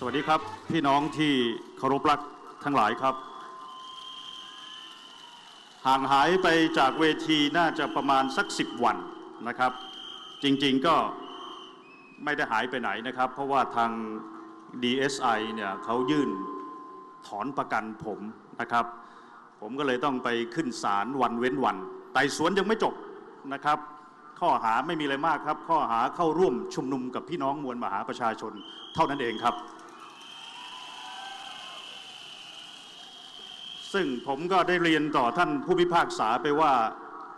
สวัสดีครับ พี่น้องที่เคารพรักทั้งหลายครับ ห่างหายไปจากเวทีน่าจะประมาณสักสิบวันนะครับ จริงๆก็ไม่ได้หายไปไหนนะครับ เพราะว่าทาง DSI เนี่ยเขายื่นถอนประกันผมนะครับ ผมก็เลยต้องไปขึ้นศาลวันเว้นวันไต่สวนยังไม่จบนะครับ ข้อหาไม่มีอะไรมากครับ ข้อหาเข้าร่วมชุมนุมกับพี่น้องมวลมหาประชาชนเท่านั้นเองครับ ซึ่งผมก็ได้เรียนต่อท่านผู้พิพากษาไปว่า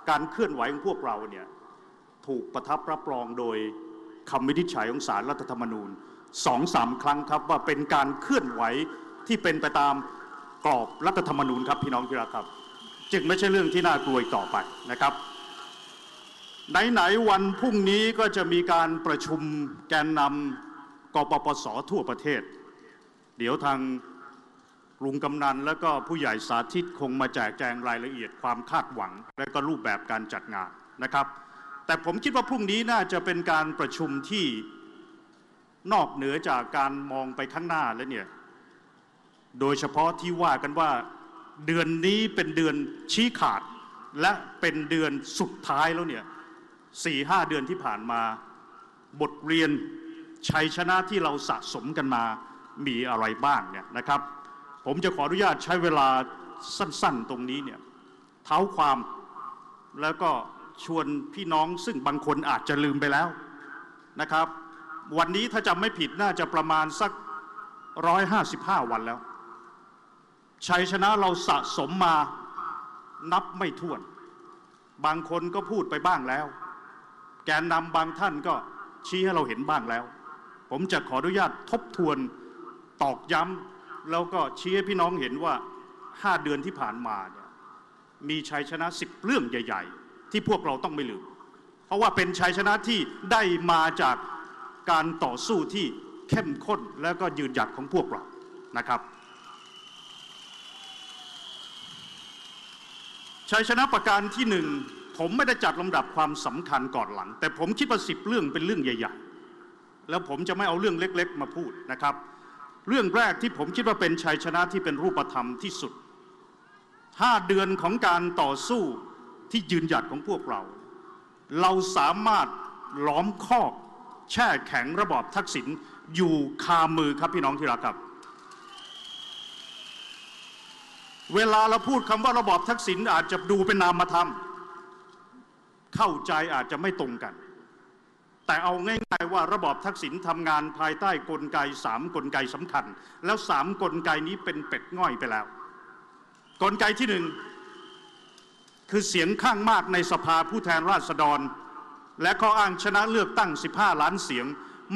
การเคลื่อนไหวของพวกเราเนี่ยถูกประทับรับรองโดยคำวินิจฉัยของศาลรัฐธรรมนูญสองสามครั้งครับว่าเป็นการเคลื่อนไหวที่เป็นไปตามกรอบรัฐธรรมนูญครับพี่น้องที่รักครับ จึงไม่ใช่เรื่องที่น่ากลัวอีกต่อไปนะครับ ไหนๆวันพรุ่งนี้ก็จะมีการประชุมแกนนำกปปสทั่วประเทศ เดี๋ยวทาง ลุงกำนันแล้วก็ผู้ใหญ่สาธิตคงมาแจกแจงรายละเอียดความคาดหวัง และก็รูปแบบการจัดงานนะครับ แต่ผมคิดว่าพรุ่งนี้น่าจะเป็นการประชุมที่นอกเหนือจากการมองไปข้างหน้าแล้วเนี่ย โดยเฉพาะที่ว่ากันว่าเดือนนี้เป็นเดือนชี้ขาด และเป็นเดือนสุดท้ายแล้วเนี่ยสี่ห้าเดือนที่ผ่านมา บทเรียนชัยชนะที่เราสะสมกันมามีอะไรบ้างเนี่ยนะครับ ผมจะขออนุญาตใช้เวลาสั้น ๆ ตรงนี้เนี่ยเท้าความแล้วก็ชวนพี่น้องซึ่งบางคนอาจจะลืมไปแล้วนะครับ วันนี้ถ้าจำไม่ผิดน่าจะประมาณสัก 155 วันแล้ว ชัยชนะเราสะสมมานับไม่ถ้วน บางคนก็พูดไปบ้างแล้ว แกนนำบางท่านก็ชี้ให้เราเห็นบ้างแล้ว ผมจะขออนุญาตทบทวนตอกย้ำ แล้วก็ชี้ให้พี่น้องเห็นว่า 5 เดือนที่ผ่านมาเนี่ยมีชัยชนะ 10 เรื่องใหญ่ ๆ ที่พวกเราต้องไม่ลืม เพราะว่าเป็นชัยชนะที่ได้มาจากการต่อสู้ที่เข้มข้นและก็ยืนหยัดของพวกเรานะครับชัยชนะประการที่หนึ่งผมไม่ได้จัดลำดับความสำคัญก่อนหลัง แต่ผมคิดว่าสิบเรื่องเป็นเรื่องใหญ่ ๆ แล้วผมจะไม่เอาเรื่องเล็ก ๆ มาพูดนะครับ เรื่องแรกที่ผมคิดว่าเป็นชัยชนะที่เป็นรูปธรรมที่สุดห้าเดือนของการต่อสู้ที่ยืนหยัดของพวกเรา เราสามารถล้อมคอก แช่แข็งระบอบทักษิณอยู่คามือครับพี่น้องที่รักครับ เวลาเราพูดคำว่าระบอบทักษิณอาจจะดูเป็นนามธรรม เข้าใจอาจจะไม่ตรงกัน แต่เอาง่ายๆว่าระบอบทักษิณทำงานภายใต้กลไกสามกลไกสำคัญ แล้วสามกลไกนี้เป็นเป็ดง่อยไปแล้ว กลไกที่หนึ่งคือเสียงข้างมากในสภาผู้แทนราษฎร และข้ออ้างชนะเลือกตั้ง 15 ล้านเสียง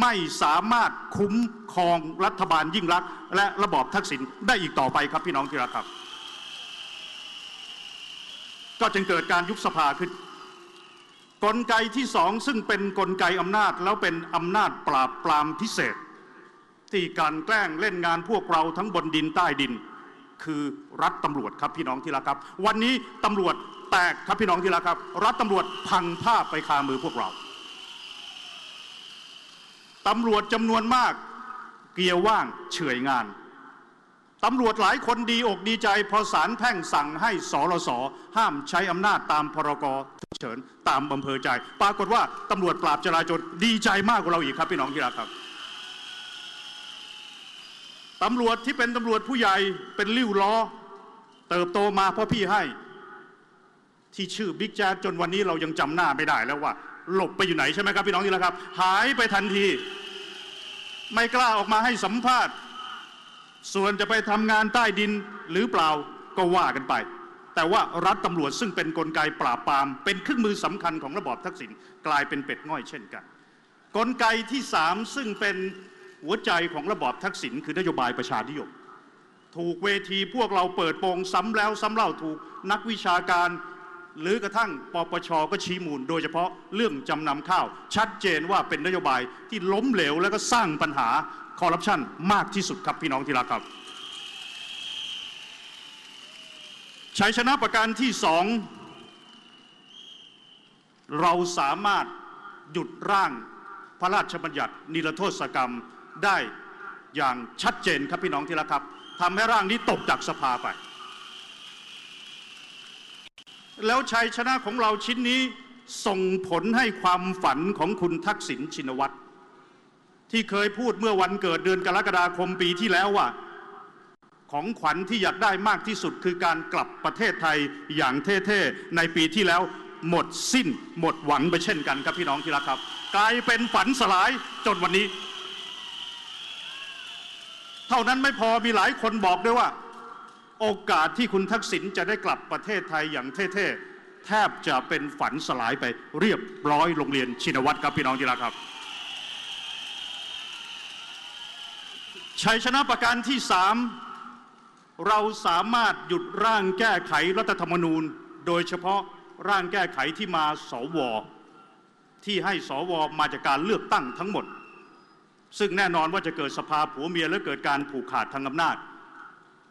ไม่สามารถคุ้มครองรัฐบาลยิ่งรัก และระบอบทักษิณได้อีกต่อไปครับพี่น้องที่รักครับ ก็จึงเกิดการยุบสภาขึ้น กลไกที่สองซึ่งเป็นกลไกอำนาจแล้วเป็นอำนาจปราบปรามพิเศษ ที่การแกล้งเล่นงานพวกเราทั้งบนดินใต้ดิน คือรัฐตำรวจครับพี่น้องที่รักครับ วันนี้ตำรวจแตกครับพี่น้องที่รักครับ รัฐตำรวจพังภาพไปคามือพวกเราตำรวจจำนวนมากเกียร์ว่างเฉยงาน ตำรวจหลายคนดีอกดีใจพอศาลแพ่งสั่งให้สรสห้ามใช้อำนาจตามพรกฉุกเฉินตามอำเภอใจ ปรากฏว่าตำรวจปราบจราจรดีใจมากกว่าเราอีกครับพี่น้องที่รักครับตำรวจที่เป็นตำรวจผู้ใหญ่เป็นริ้วล้อ เติบโตมาเพราะพี่ให้ ที่ชื่อบิ๊กแจ๊ดจนวันนี้เรายังจำหน้าไม่ได้แล้วว่า หลบไปอยู่ไหนใช่ไหมครับพี่น้องที่รักครับ หายไปทันที ไม่กล้าออกมาให้สัมภาษณ์ ส่วนจะไปทำงานใต้ดินหรือเปล่าก็ว่ากันไป แต่ว่ารัฐตำรวจซึ่งเป็นนกลไกปราบปราม เป็นเครื่องมือสำคัญของระบอบทักษิณกลายเป็นเป็ดง่อยเช่นกัน กลไกที่สามซึ่งเป็นหัวใจของระบอบทักษิณคือนโยบายประชานิยม ถูกเวทีพวกเราเปิดโปงซ้ำแล้วซ้ำเล่าถูกนักวิชาการ หรือกระทั่งปปชก็ชี้มูล โดยเฉพาะเรื่องจำนำข้าว ชัดเจนว่าเป็นนโยบายที่ล้มเหลวและก็สร้างปัญหาคอร์รัปชันมากที่สุดครับพี่น้องที่รักครับชัยชนะประการที่สองเราสามารถหยุดร่างพระราชบัญญัติ นิรโทษกรรมได้อย่างชัดเจนครับพี่น้องที่รักครับทำให้ร่างนี้ตกจากสภาไป แล้วชัยชนะของเราชิ้นนี้ส่งผลให้ความฝันของคุณทักษิณชินวัตรที่เคยพูดเมื่อวันเกิดเดือนกรกฎาคมปีที่แล้วว่า ของขวัญที่อยากได้มากที่สุดคือการกลับประเทศไทยอย่างเท่ๆในปีที่แล้วหมดสิ้นหมดหวังไปเช่นกันครับพี่น้องที่รักครับ กลายเป็นฝันสลายจนวันนี้ เท่านั้นไม่พอมีหลายคนบอกด้วยว่า โอกาสที่คุณทักษิณจะได้กลับประเทศไทยอย่างเท่ๆ แทบจะเป็นฝันสลายไปเรียบร้อยโรงเรียนชินวัตรครับพี่น้องที่รักครับ ชัยชนะประการที่สามเราสามารถหยุดร่างแก้ไขรัฐธรรมนูญ โดยเฉพาะร่างแก้ไขที่มาสวที่ให้สวมาจากการเลือกตั้งทั้งหมด ซึ่งแน่นอนว่าจะเกิดสภาผัวเมียและเกิดการผูกขาดทางอำนาจ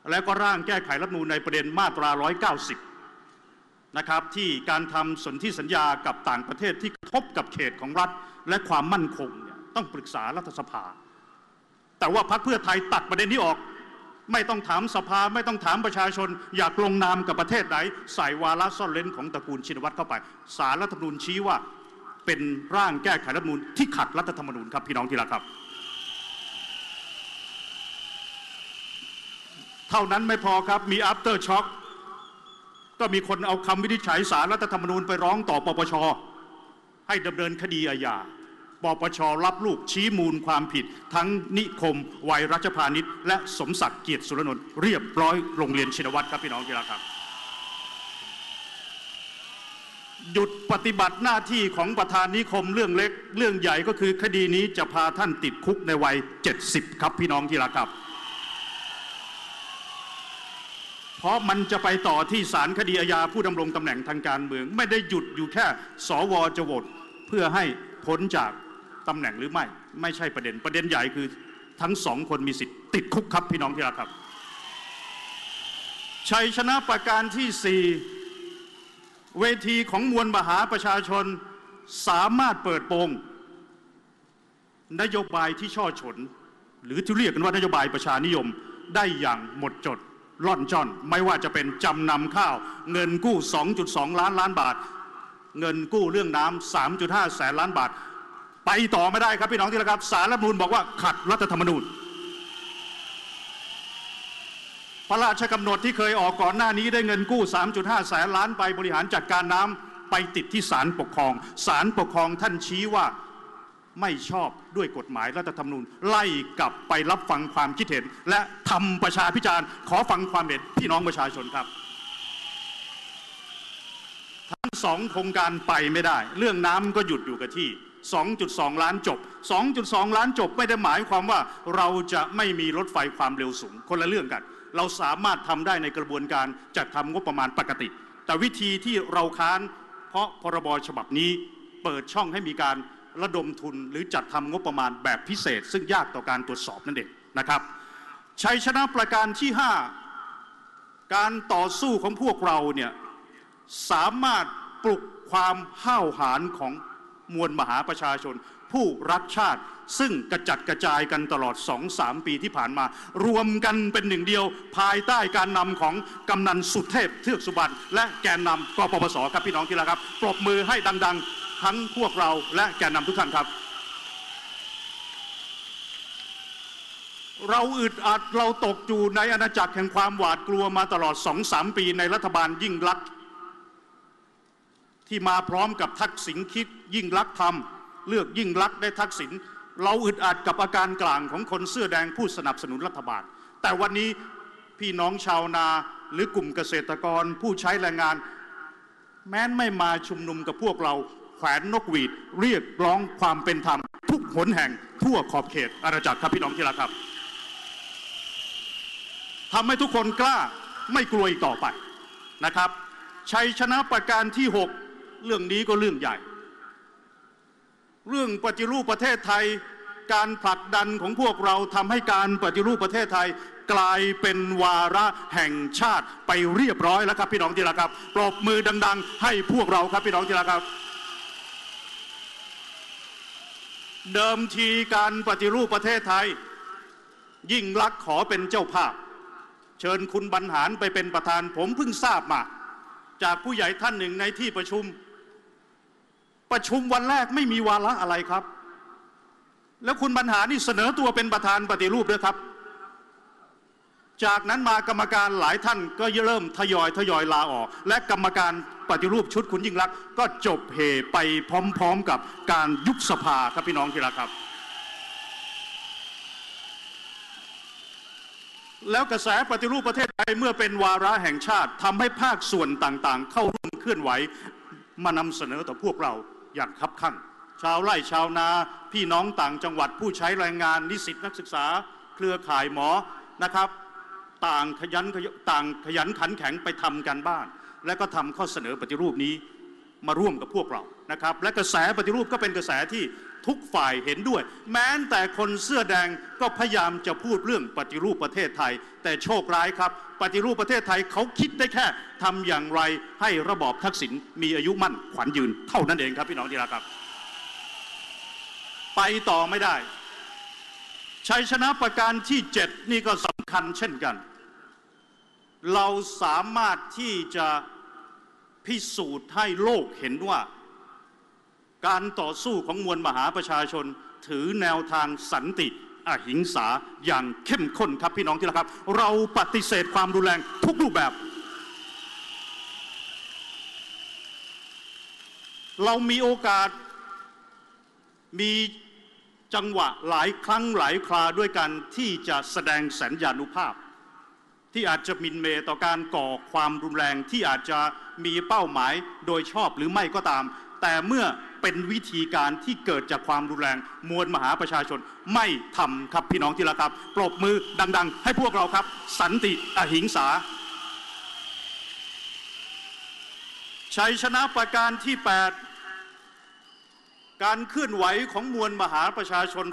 แล้วก็ร่างแก้ไขรัฐมนูญในประเด็นมาตรา 190 นะครับที่การทำสนธิสัญญากับต่างประเทศที่กระทบกับเขตของรัฐและความมั่นคงเนี่ยต้องปรึกษารัฐสภา แต่ว่าพรรคเพื่อไทยตัดประเด็นนี้ออก ไม่ต้องถามสภาไม่ต้องถามประชาชน อยากลงนามกับประเทศไหนใส่วาระซ่อนเล้นของตระกูลชินวัตรเข้าไปสารรัฐธรรมนูญชี้ว่าเป็นร่างแก้ไขรัฐมนูญที่ขัดรัฐธรรมนูญครับพี่น้องที่รักครับ เท่านั้นไม่พอครับมี after shock ก็มีคนเอาคำวินิจฉัยสารรัฐธรรมนูญไปร้องต่อปปช ให้ดำเนินคดีอาญาปปชรับลูกชี้มูลความผิด ทั้งนิคมวัยรัชพานิชและสมศักดิ์เกียรติสุรนนท์เรียบร้อยโรงเรียนชินวัตรครับพี่น้องที่รักครับ หยุดปฏิบัติหน้าที่ของประธานนิคมเรื่องเล็ก เรื่องใหญ่ก็คือคดีนี้จะพาท่านติดคุกในวัย 70 ครับพี่น้องที่รักครับ เพราะมันจะไปต่อที่ศาลคดีอาญาผู้ดำรงตำแหน่งทางการเมือง ไม่ได้หยุดอยู่แค่สวจะโหวตเพื่อให้พ้นจากตำแหน่งหรือไม่ ไม่ใช่ประเด็นประเด็นใหญ่คือทั้งสองคนมีสิทธิ์ติดคุกครับพี่น้องที่รักครับ ชัยชนะประการที่สี่เวทีของมวลมหาประชาชนสามารถเปิดโปงนโยบายที่ช่อฉน หรือที่เรียกกันว่านโยบายประชานิยมได้อย่างหมดจด ล่อนจ้อน ไม่ว่าจะเป็นจำนำข้าว เงินกู้ 2.2 ล้านล้านบาท เงินกู้เรื่องน้ำ3.5 แสนล้านบาท ไปต่อไม่ได้ครับพี่น้องที่รักครับสารรัฐมนูญบอกว่าขัดรัฐธรรมนูญ พระราชกำหนดที่เคยออกก่อนหน้านี้ได้เงินกู้ 3.5 แสนล้านไปบริหารจัดการน้ำไปติดที่ศาลปกครองศาลปกครองท่านชี้ว่า ไม่ชอบด้วยกฎหมายรัฐธรรมนูญไล่กลับไปรับฟังความคิดเห็น และทำประชาพิจารณ์ขอฟังความเห็นพี่น้องประชาชนครับทั้งสองโครงการไปไม่ได้ เรื่องน้ำก็หยุดอยู่กับที่ 2.2 ล้านจบ 2.2 ล้านจบไม่ได้หมายความว่าเราจะไม่มีรถไฟความเร็วสูง คนละเรื่องกัน เราสามารถทำได้ในกระบวนการจัดทำงบประมาณปกติ แต่วิธีที่เราค้าน เพราะพรบฉบับนี้เปิดช่องให้มีการ ระดมทุนหรือจัดทำงบประมาณแบบพิเศษ ซึ่งยากต่อการตรวจสอบนั่นเองนะครับชัยชนะประการที่ 5 การต่อสู้ของพวกเราเนี่ยสามารถปลุกความห้าวหาญของมวลมหาประชาชน ผู้รักชาติ ซึ่งกระจัดกระจายกันตลอด2-3ปีที่ผ่านมา รวมกันเป็นหนึ่งเดียว ภายใต้การนำของกำนันสุเทพเทือกสุบรรณและแกนนำกปปสครับพี่น้องที่รักครับ ปรบมือให้ดัง ๆ ทั้งพวกเราและแกนนำทุกท่านครับ เราอึดอัดเราตกอยู่ในอาณาจักรแห่งความหวาดกลัวมาตลอด2-3ปีในรัฐบาลยิ่งลักษณ์ที่มาพร้อมกับทักษิณคิดยิ่งลักษณ์ทำเลือกยิ่งลักษณ์ได้ทักษิณเราอึดอัดกับอาการกลางของคนเสื้อแดงผู้สนับสนุนรัฐบาล แต่วันนี้พี่น้องชาวนาหรือกลุ่มเกษตรกรผู้ใช้แรงงาน แม้นไม่มาชุมนุมกับพวกเรา ขวนนกหวีด เรียกร้องความเป็นธรรมทุกหนแห่งทั่วขอบเขตอาณาจักรครับพี่น้องที่รักครับทำให้ทุกคนกล้าไม่กลัวอีกต่อไปนะครับ ชัยชนะประการที่ 6 เรื่องนี้ก็เรื่องใหญ่ เรื่องปฏิรูปประเทศไทย การผลักดันของพวกเราทำให้การปฏิรูปประเทศไทยกลายเป็นวาระแห่งชาติไปเรียบร้อยแล้วครับพี่น้องที่รักครับ ปรบมือดัง ๆ ให้พวกเราครับพี่น้องที่รักครับ เดิมทีการปฏิรูปประเทศไทย ยิ่งรักษณ์ขอเป็นเจ้าภาพ เชิญคุณบรรหารไปเป็นประธานผมเพิ่งทราบมา จากผู้ใหญ่ท่านหนึ่งในที่ประชุม ประชุมวันแรกไม่มีวาระอะไรครับ แล้วคุณบรรหารนี่เสนอตัวเป็นประธานปฏิรูปด้วยครับ จากนั้นมากรรมการหลายท่านก็เริ่มทยอยทยอยลาออก และกรรมการปฏิรูปชุดคุณยิ่งรักษณ์ก็จบเหไปพร้อมๆกับการยุบสภาครับพี่น้องที่รักครับ แล้วกระแสปฏิรูปประเทศไทยเมื่อเป็นวาระแห่งชาติทำให้ภาคส่วนต่างๆ เข้าร่วมเคลื่อนไหวมานำเสนอต่อพวกเราอย่างคับคั่งชาวไร่ชาวนาพี่น้องต่างจังหวัดผู้ใช้แรงงานนิสิตนักศึกษา เครือข่ายหมอนะครับ ต่างขยันขยต่างขยันขันแข็งไปทำกันบ้าน และก็ทำข้อเสนอปฏิรูปนี้มาร่วมกับพวกเรานะครับ และกระแสปฏิรูปก็เป็นกระแสที่ทุกฝ่ายเห็นด้วย แม้แต่คนเสื้อแดงก็พยายามจะพูดเรื่องปฏิรูปประเทศไทย แต่โชคร้ายครับ ปฏิรูปประเทศไทยเขาคิดได้แค่ทำอย่างไรให้ระบอบทักษิณมีอายุมั่นขวัญยืนเท่านั้นเองครับพี่น้องที่รักครับ ไปต่อไม่ได้ชัยชนะประการที่ 7 นี่ก็สำคัญเช่นกัน เราสามารถที่จะพิสูจน์ให้โลกเห็นว่า การต่อสู้ของมวลมหาประชาชนถือแนวทางสันติอหิงสาอย่างเข้มข้นครับพี่น้องที่รักครับ เราปฏิเสธความรุนแรงทุกรูปแบบ เรามีโอกาสมีจังหวะหลายครั้งหลายคราด้วยกันที่จะแสดงสัญญานุภาพ ที่อาจจะมินเมต่อการก่อความรุนแรงที่อาจจะมีเป้าหมายโดยชอบหรือไม่ก็ตาม แต่เมื่อเป็นวิธีการที่เกิดจากความรุนแรง มวลมหาประชาชนไม่ทำครับพี่น้องที่รักครับ ปรบมือดัง ๆ ให้พวกเราครับ สันติอหิงสาชัยชนะประการที่ 8 การเคลื่อนไหวของมวลมหาประชาชน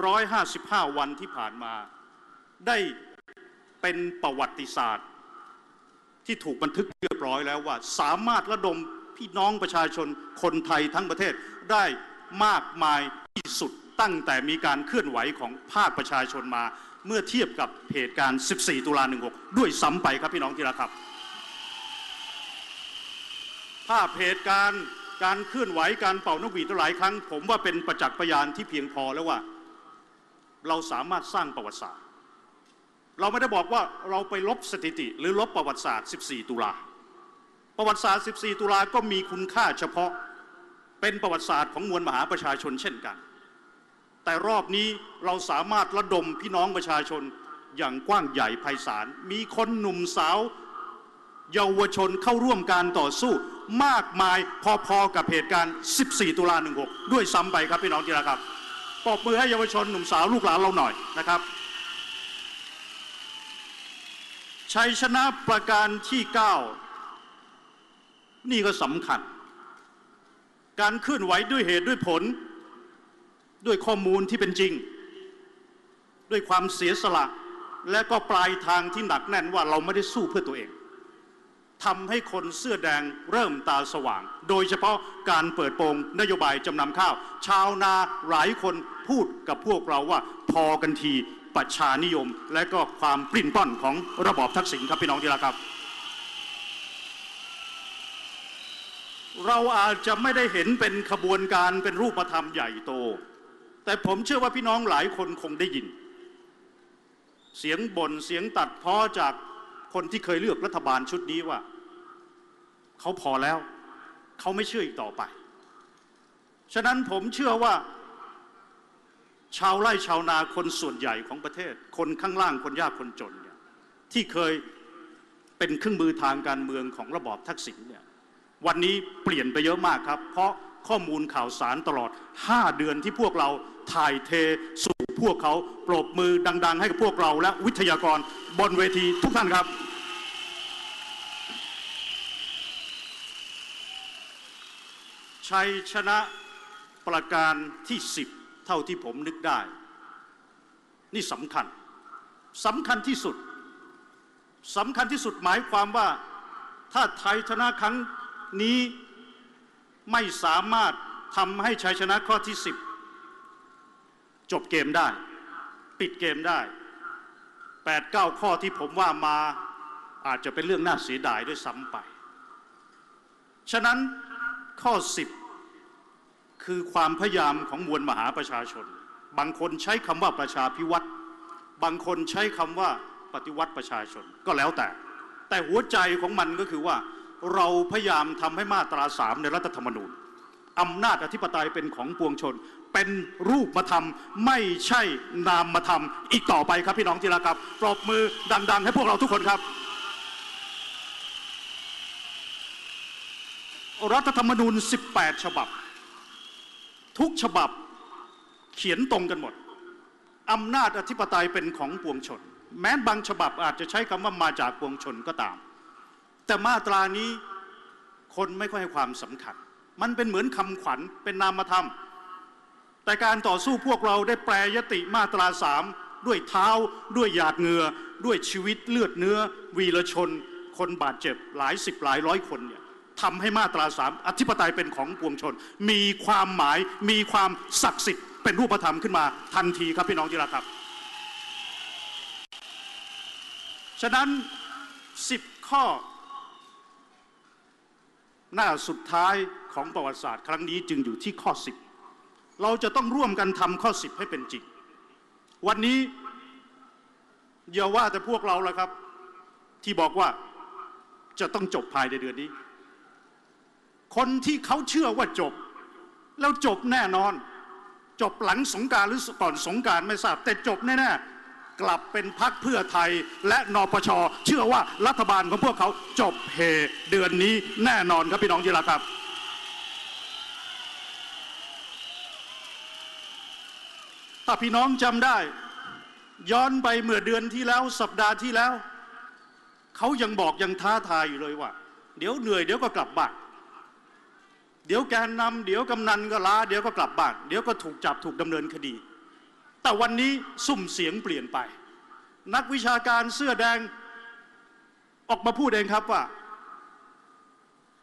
155 วันที่ผ่านมา ได้ เป็นประวัติศาสตร์ ที่ถูกบันทึกเรียบร้อยแล้วว่า สามารถระดมพี่น้องประชาชนคนไทยทั้งประเทศได้มากมายที่สุดตั้งแต่มีการเคลื่อนไหวของภาคประชาชนมา เมื่อเทียบกับเหตุการณ์ 14 ตุลา 16 ด้วยซ้ำไปครับพี่น้องที่รักครับ ภาพเหตุการณ์การเคลื่อนไหวการเป่านกหวีดหลายครั้ง ผมว่าเป็นประจักษ์พยานที่เพียงพอแล้วว่า เราสามารถสร้างประวัติศาสตร์ เราไม่ได้บอกว่าเราไปลบสถิติ หรือลบประวัติศาสตร์ 14 ตุลา ประวัติศาสตร์ 14 ตุลาก็มีคุณค่าเฉพาะเป็นประวัติศาสตร์ของมวลมหาประชาชนเช่นกัน แต่รอบนี้เราสามารถระดมพี่น้องประชาชนอย่างกว้างใหญ่ไพศาล มีคนหนุ่มสาว เยาวชนเข้าร่วมการต่อสู้ มากมายพอๆกับเหตุการณ์ 14 ตุลา 16 ด้วยซ้ำไปครับพี่น้องที่รักครับปรบมือให้เยาวชนหนุ่มสาวลูกหลานเราหน่อยนะครับ ชัยชนะประการที่9นี่ก็สำคัญ การเคลื่อนไหวด้วยเหตุด้วยผล ด้วยข้อมูลที่เป็นจริง ด้วยความเสียสละ และก็ปลายทางที่หนักแน่นว่าเราไม่ได้สู้เพื่อตัวเองทำให้คนเสื้อแดงเริ่มตาสว่าง โดยเฉพาะการเปิดโปงนโยบายจำนำข้าว ชาวนาหลายคนพูดกับพวกเราว่า พอกันที ประชานิยม และก็ความปริ่นป้อนของระบอบทักษิณครับพี่น้องที่รักครับ เราอาจจะไม่ได้เห็นเป็นขบวนการเป็นรูปธรรมใหญ่โต แต่ผมเชื่อว่าพี่น้องหลายคนคงได้ยิน เสียงบน่นเสียงตัดพ้อจากคนที่เคยเลือกรัฐบาลชุดนี้ว่า เขาพอแล้ว เขาไม่เชื่ออีกต่อไป ฉะนั้นผมเชื่อว่า ชาวไร่ชาวนาคนส่วนใหญ่ของประเทศ คนข้างล่างคนยากคนจนเนี่ยที่เคยเป็นเครื่องมือทางการเมืองของระบอบทักษิณเนี่ยวันนี้เปลี่ยนไปเยอะมากครับ เพราะข้อมูลข่าวสารตลอด 5 เดือนที่พวกเราถ่ายเทสู่พวกเขาปรบมือดัง ๆ ให้กับพวกเราและวิทยากรบนเวทีทุกท่านครับ ชัยชนะประการที่ 10 ท่าที่ผมนึกได้ นี่สำคัญสำคัญที่สุดสำคัญที่สุดหมายความว่าถ้าไทยชนะครั้งนี้ไม่สามารถทำให้ชัยชนะข้อที่ 10 จบเกมได้ ปิดเกมได้แปดเก้าข้อที่ผมว่ามาอาจจะเป็นเรื่องน่าเสียดายด้วยซ้ำไป ฉะนั้นข้อ 10 คือความพยายามของมวลมหาประชาชน บางคนใช้คำว่าประชาพิวัตรบางคนใช้คำว่าปฏิวัติประชาชนก็แล้วแต่ แต่หัวใจของมันก็คือว่า เราพยายามทำให้มาตราสามในรัฐธรรมนูญอำนาจอธิปไตยเป็นของปวงชน เป็นรูปมาทำไม่ใช่นามมาทำอีกต่อไปครับพี่น้องที่รักครับปรบมือดัง ๆ ให้พวกเราทุกคนครับ รัฐธรรมนูญ 18 ฉบับ ทุกฉบับเขียนตรงกันหมด อำนาจอธิปไตยเป็นของปวงชน แม้บางฉบับอาจจะใช้คำว่ามาจากปวงชนก็ตาม แต่มาตรานี้คนไม่ค่อยให้ความสำคัญ มันเป็นเหมือนคำขวัญเป็นนามธรรม แต่การต่อสู้พวกเราได้แปรยติมาตราสามด้วยเท้า ด้วยหยาดเหงื่อด้วยชีวิตเลือดเนื้อ วีรชน คนบาดเจ็บหลายสิบหลายร้อยคนเนี่ย ทำให้มาตราสามอธิปไตยเป็นของปวงชน มีความหมายมีความศักดิ์สิทธิ์เป็นรูปธรรมขึ้นมาทันทีครับพี่น้องที่รักครับ ฉะนั้น 10 ข้อ หน้าสุดท้ายของประวัติศาสตร์ ครั้งนี้จึงอยู่ที่ข้อ 10 เราจะต้องร่วมกันทำข้อ 10 ให้เป็นจริง วันนี้อย่าว่าแต่พวกเราละครับ ที่บอกว่าจะต้องจบภายในเดือนนี้ คนที่เขาเชื่อว่าจบ แล้วจบแน่นอน จบหลังสงการหรือก่อนสงการไม่ทราบ แต่จบแน่ๆกลับเป็นพักเพื่อไทยและนปชเชื่อว่ารัฐบาลของพวกเขาจบเฮเดือนนี้แน่นอนครับพี่น้องที่รักครับ ถ้าพี่น้องจำได้ ย้อนไปเมื่อเดือนที่แล้วสัปดาห์ที่แล้ว เขายังบอกยังท้าทายอยู่เลยว่า เดี๋ยวเหนื่อยเดี๋ยวก็กลับบ้าน เดี๋ยวแกนนำเดี๋ยวกำนันก็ลาเดี๋ยวก็กลับบ้านเดี๋ยวก็ถูกจับถูกดำเนินคดี แต่วันนี้สุ่มเสียงเปลี่ยนไป นักวิชาการเสื้อแดงออกมาพูดเองครับว่า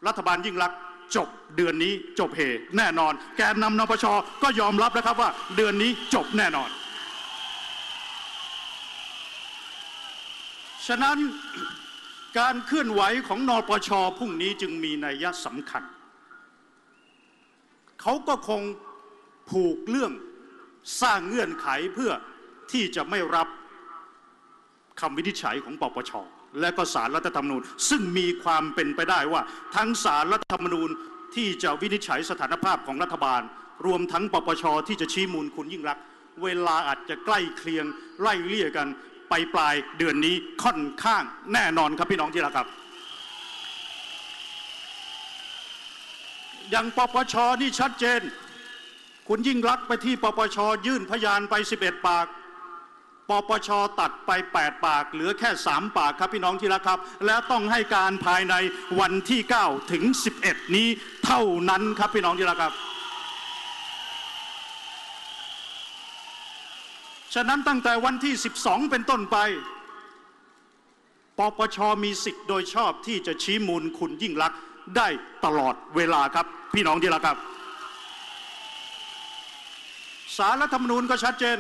รัฐบาลยิ่งรักจบเดือนนี้จบเฮแน่นอน แกนนำนปชก็ยอมรับแล้วครับว่า เดือนนี้จบแน่นอน ฉะนั้นการเคลื่อนไหวของนปชพรุ่งนี้จึงมีนัยสำคัญ เขาก็คงผูกเรื่องสร้างเงื่อนไขเพื่อที่จะไม่รับคำวินิจฉัยของปปช และก็สารรัฐธรรมนูญ ซึ่งมีความเป็นไปได้ว่า ทั้งสารรัฐธรรมนูญที่จะวินิจฉัยสถานภาพของรัฐบาล รวมทั้งปปช ที่จะชี้มูลคุณยิ่งรัก เวลาอาจจะใกล้เคียงไล่เลี่ยกันไปปลายเดือนนี้ค่อนข้างแน่นอนครับพี่น้องที่รักครับ อย่างปปชนี่ชัดเจน คุณยิ่งรักษ์ไปที่ปปชยื่นพยานไป 11 ปาก ปปชตัดไป 8 ปาก เหลือแค่ 3 ปากครับพี่น้องที่รักครับ และต้องให้การภายในวันที่ 9 ถึง 11 นี้เท่านั้นครับพี่น้องที่รักครับ ฉะนั้นตั้งแต่วันที่ 12 เป็นต้นไปปปชมีสิทธิ์โดยชอบที่จะชี้มูลคุณยิ่งรักษณ์ได้ตลอดเวลาครับ พี่น้องที่รักครับ สารรัฐธรรมนูญก็ชัดเจน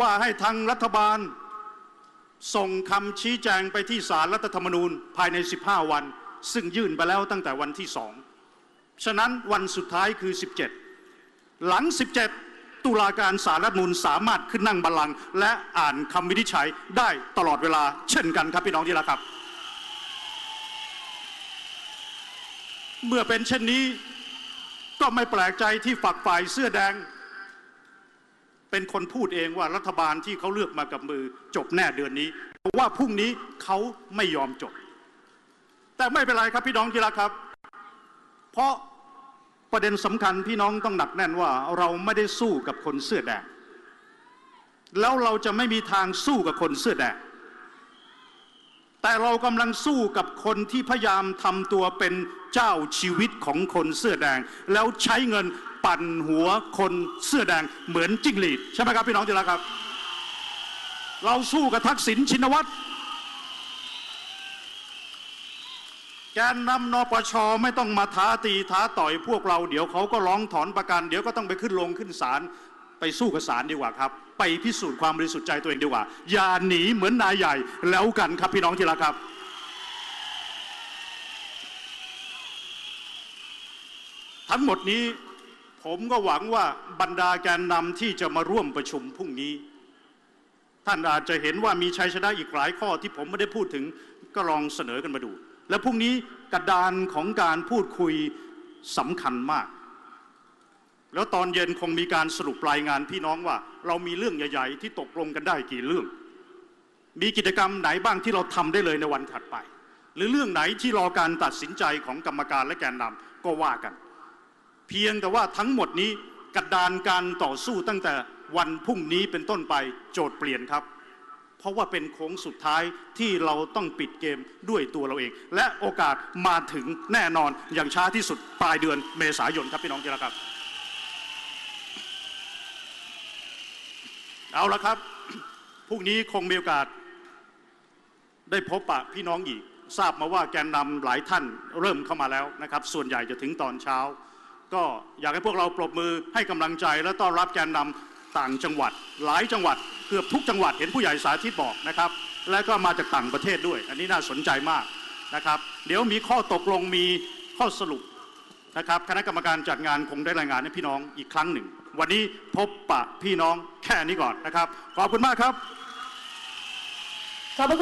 ว่าให้ทางรัฐบาล ส่งคำชี้แจงไปที่สารรัฐธรรมนูญภายใน 15 วัน ซึ่งยื่นไปแล้วตั้งแต่วันที่สองฉะนั้นวันสุดท้ายคือ 17 หลัง 17 ตุลาการสารรัฐธรรมนูญสามารถขึ้นนั่งบัลลังก์และอ่านคำวินิจฉัยได้ตลอดเวลาเช่นกันครับพี่น้องที่รักครับ เมื่อเป็นเช่นนี้ ก็ไม่แปลกใจที่ฝักฝ่ายเสื้อแดง เป็นคนพูดเองว่ารัฐบาลที่เขาเลือกมากับมือจบแน่เดือนนี้ว่าพรุ่งนี้เขาไม่ยอมจบ แต่ไม่เป็นไรครับพี่น้องที่รักครับ เพราะประเด็นสำคัญพี่น้องต้องหนักแน่นว่าเราไม่ได้สู้กับคนเสื้อแดง แล้วเราจะไม่มีทางสู้กับคนเสื้อแดง แต่เรากำลังสู้กับคนที่พยายามทำตัวเป็นเจ้าชีวิตของคนเสื้อแดง แล้วใช้เงินปั่นหัวคนเสื้อแดงเหมือนจิ้งหรีดใช่ไหมครับพี่น้องที่รักครับ เราสู้กับทักษิณชินวัตรแกนนำนปชไม่ต้องมาท้าตีท้าต่อยพวกเรา เดี๋ยวเขาก็ร้องถอนประกัน เดี๋ยวก็ต้องไปขึ้นลงขึ้นศาลไปสู้กับศาลดีกว่าครับ ไปพิสูจน์ความบริสุทธิ์ใจตัวเองดีกว่า อย่าหนีเหมือนนายใหญ่แล้วกันครับพี่น้องที่รักครับ ทั้งหมดนี้ผมก็หวังว่าบรรดาแกนนำที่จะมาร่วมประชุมพรุ่งนี้ ท่านอาจจะเห็นว่ามีชัยชนะอีกหลายข้อที่ผมไม่ได้พูดถึงก็ลองเสนอกันมาดู และพรุ่งนี้กระดานของการพูดคุยสำคัญมาก แล้วตอนเย็นคงมีการสรุปรายงานพี่น้องว่า เรามีเรื่องใหญ่ๆ ที่ตกลงกันได้กี่เรื่อง มีกิจกรรมไหนบ้างที่เราทำได้เลยในวันถัดไป หรือเรื่องไหนที่รอการตัดสินใจของกรรมการและแกนนำก็ว่ากัน เพียงแต่ว่าทั้งหมดนี้กระดานการต่อสู้ตั้งแต่วันพรุ่งนี้เป็นต้นไปโจทย์เปลี่ยนครับ เพราะว่าเป็นโค้งสุดท้ายที่เราต้องปิดเกมด้วยตัวเราเอง และโอกาสมาถึงแน่นอนอย่างช้าที่สุดปลายเดือนเมษายนครับพี่น้องที่รักครับ เอาละครับ พรุ่งนี้คงมีโอกาส ได้พบปะพี่น้องอีก ทราบมาว่าแกนนำหลายท่านเริ่มเข้ามาแล้วนะครับ ส่วนใหญ่จะถึงตอนเช้า ก็อยากให้พวกเราปรบมือให้กำลังใจและต้อนรับแกนนำต่างจังหวัด หลายจังหวัดเกือบทุกจังหวัดเห็นผู้ใหญ่สาธิตบอกนะครับ และก็มาจากต่างประเทศด้วย อันนี้น่าสนใจมากนะครับ เดี๋ยวมีข้อตกลงมีข้อสรุปนะครับ คณะกรรมการจัดงานคงได้รายงานให้พี่น้องอีกครั้งหนึ่ง วันนี้พบปะพี่น้องแค่นี้ก่อนนะครับ ขอบคุณมากครับขอบคุณ